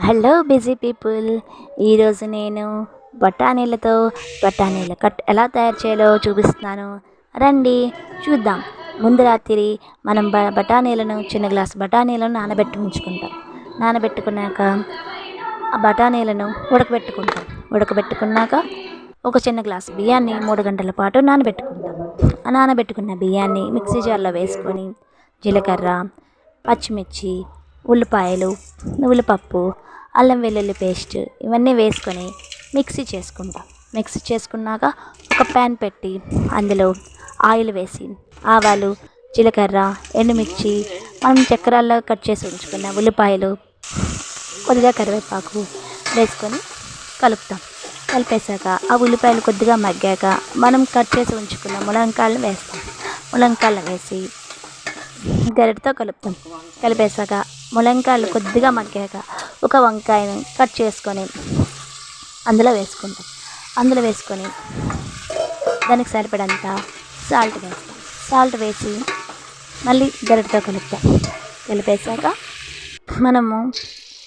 Hello busy people ఈరోజు నేను బఠానీలతో బఠానీల కట్ ఎలా తయారు చేయాలో చూపిస్తున్నాను. రండి చూద్దాం. ముందు రాత్రి మనం బ బఠానీలను చిన్న గ్లాస్ బఠానీలను నానబెట్టి ఉంచుకుంటాం. నానబెట్టుకున్నాక ఆ బఠానీలను ఉడకబెట్టుకుంటాం. ఉడకబెట్టుకున్నాక ఒక చిన్న గ్లాస్ బియ్యాన్ని మూడు గంటల పాటు నానబెట్టుకుంటాం. ఆ నానబెట్టుకున్న బియ్యాన్ని మిక్సీ జార్లో వేసుకొని జీలకర్ర పచ్చిమిర్చి ఉల్లిపాయలు ఉల్లిపప్పు అల్లం వెల్లుల్లి పేస్ట్ ఇవన్నీ వేసుకొని మిక్సీ చేసుకుంటాం. మిక్సీ చేసుకున్నాక ఒక ప్యాన్ పెట్టి అందులో ఆయిల్ వేసి ఆవాలు జీలకర్ర ఎండుమిర్చి మనం చక్రాల్లో కట్ చేసి ఉంచుకున్న ఉల్లిపాయలు కొద్దిగా కరివేపాకు వేసుకొని కలుపుతాం. కలిపేశాక ఆ ఉల్లిపాయలు కొద్దిగా మగ్గాక మనం కట్ చేసి ఉంచుకున్న ములంకాయలను వేస్తాం. ములంకాయలు వేసి గరిటతో కలుపుతాం. కలిపేశాక ములంకాయలు కొద్దిగా మగ్గాక ఒక వంకాయను కట్ చేసుకొని అందులో వేసుకుంటాం. అందులో వేసుకొని దానికి సరిపడంత సాల్ట్ వేస్తాం. సాల్ట్ వేసి మళ్ళీ గరిటతో కలుపుతాం. కలిపేసాక మనము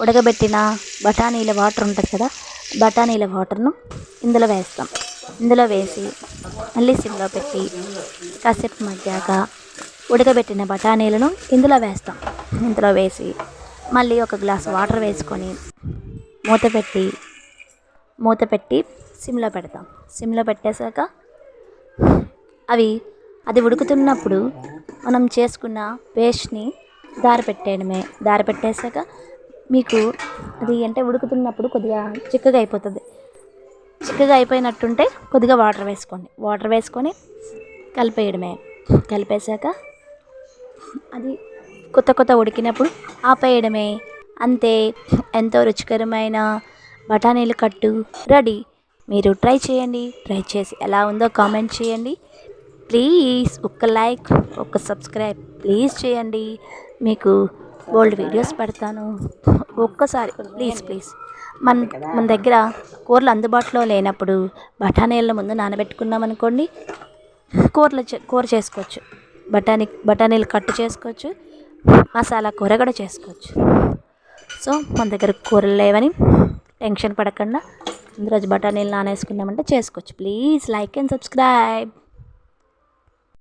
ఉడకబెట్టిన బఠానీల వాటర్ ఉంటుంది కదా బఠానీల వాటర్ను ఇందులో వేస్తాం. ఇందులో వేసి మళ్ళీ సిమ్లో పెట్టి కాసేపు మగ్గాక ఉడకబెట్టిన బఠానీలను ఇందులో వేస్తాం. ఇందులో వేసి మళ్ళీ ఒక గ్లాస్ వాటర్ వేసుకొని మూత పెట్టి మూత పెట్టి సిమ్లో పెడతాం. సిమ్లో పెట్టేశాక అవి అది ఉడుకుతున్నప్పుడు మనం చేసుకున్న పేస్ట్ని దారి పెట్టేయడమే. దారి పెట్టేశాక మీకు అది అంటే ఉడుకుతున్నప్పుడు కొద్దిగా చిక్కగా అయిపోతుంది. చిక్కగా అయిపోయినట్టుంటే కొద్దిగా వాటర్ వేసుకోండి. వాటర్ వేసుకొని కలిపేయడమే. కలిపేశాక అది కొత్త కొత్త ఉడికినప్పుడు ఆపేయడమే. అంతే ఎంతో రుచికరమైన బఠానీలు కట్టు రెడీ. మీరు ట్రై చేయండి ట్రై చేసి ఎలా ఉందో కామెంట్ చేయండి. ప్లీజ్ ఒక్క లైక్ ఒక సబ్స్క్రైబ్ ప్లీజ్ చేయండి. మీకు బోల్డ్ వీడియోస్ పెడతాను. ఒక్కసారి ప్లీజ్ ప్లీజ్. మన మన దగ్గర కూరలు అందుబాటులో లేనప్పుడు బఠానీల ముందు నానబెట్టుకున్నాం అనుకోండి కూరలు చే- కూర చేసుకోవచ్చు. బఠానీ బఠానీలు కట్ చేసుకోవచ్చు. మసాలా కూర కూడా చేసుకోవచ్చు. సో మన దగ్గర కూరలు లేవని టెన్షన్ పడకుండా ఇందు రోజు బఠానీలు నానేసుకున్నామంటే చేసుకోవచ్చు. Please like and subscribe.